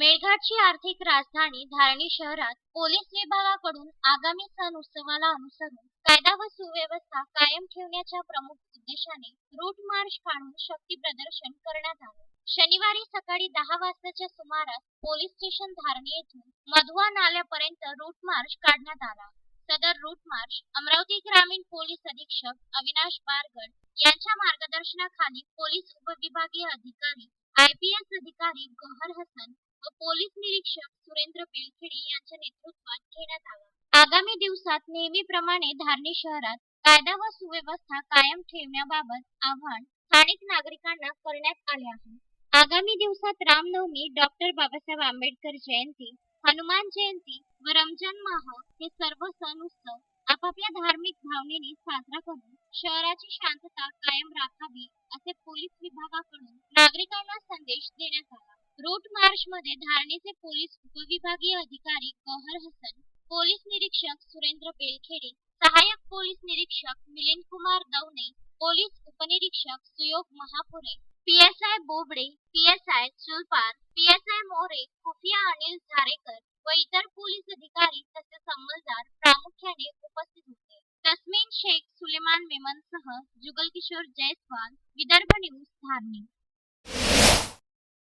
मेळघाटची आर्थिक राजधानी धारणी शहरात पोलीस विभागाकडून आगामी सण उत्सवाला अनुसरून कायदा व सुव्यवस्था कायम ठेवण्याच्या प्रमुख उद्देशाने रूट मार्च काढून शक्ती प्रदर्शन करण्यात आले. शनिवारी सकाळी दहा वाजताच्या सुमारास पोलीस स्टेशन धारणी येथून मधुवा नाल्यापर्यंत रूट मार्च काढण्यात आला. सदर रूट मार्च अमरावती ग्रामीण पोलीस अधीक्षक अविनाश बारगड यांच्या मार्गदर्शनाखाली पोलीस उपविभागीय अधिकारी आयपीएस अधिकारी गौहर हसन पोलीस निरीक्षक सुरेंद्र बिलखेडी यांच्या नेतृत्वात घेण्यात आला. आगामी दिवसात नेहमीप्रमाणे धारणी शहरात कायदा व सुव्यवस्था कायम ठेवण्याबाबत आव्हान स्थानिक नागरिकांना करण्यात आले आहे. आगामी दिवसात रामनवमी डॉक्टर बाबासाहेब आंबेडकर जयंती हनुमान जयंती व रमजान माह हे सर्व सण उत्सव आपापल्या धार्मिक भावनेने साजरा करून शहराची शांतता कायम राखावी असे पोलीस विभागाकडून नागरिकांना संदेश देण्यात रूट मार्च मध्ये धारणेचे पोलीस उपविभागीय अधिकारी गौहर हसन पोलीस निरीक्षक सुरेंद्र बेलखेडे सहाय्यक पोलीस निरीक्षक मिलिंद कुमार दवणे पोलीस उपनिरीक्षक Suyog Mahapure PSI Bobde PSI Sulpar PSI More खुफिया अनिल झारेकर व इतर पोलीस अधिकारी तसेच अंमलदार प्रामुख्याने उपस्थित होते. तस्मीन शेख सुलेमान मेमनसह जुगल किशोर जयस्वाल विदर्भ न्यूज धारणी.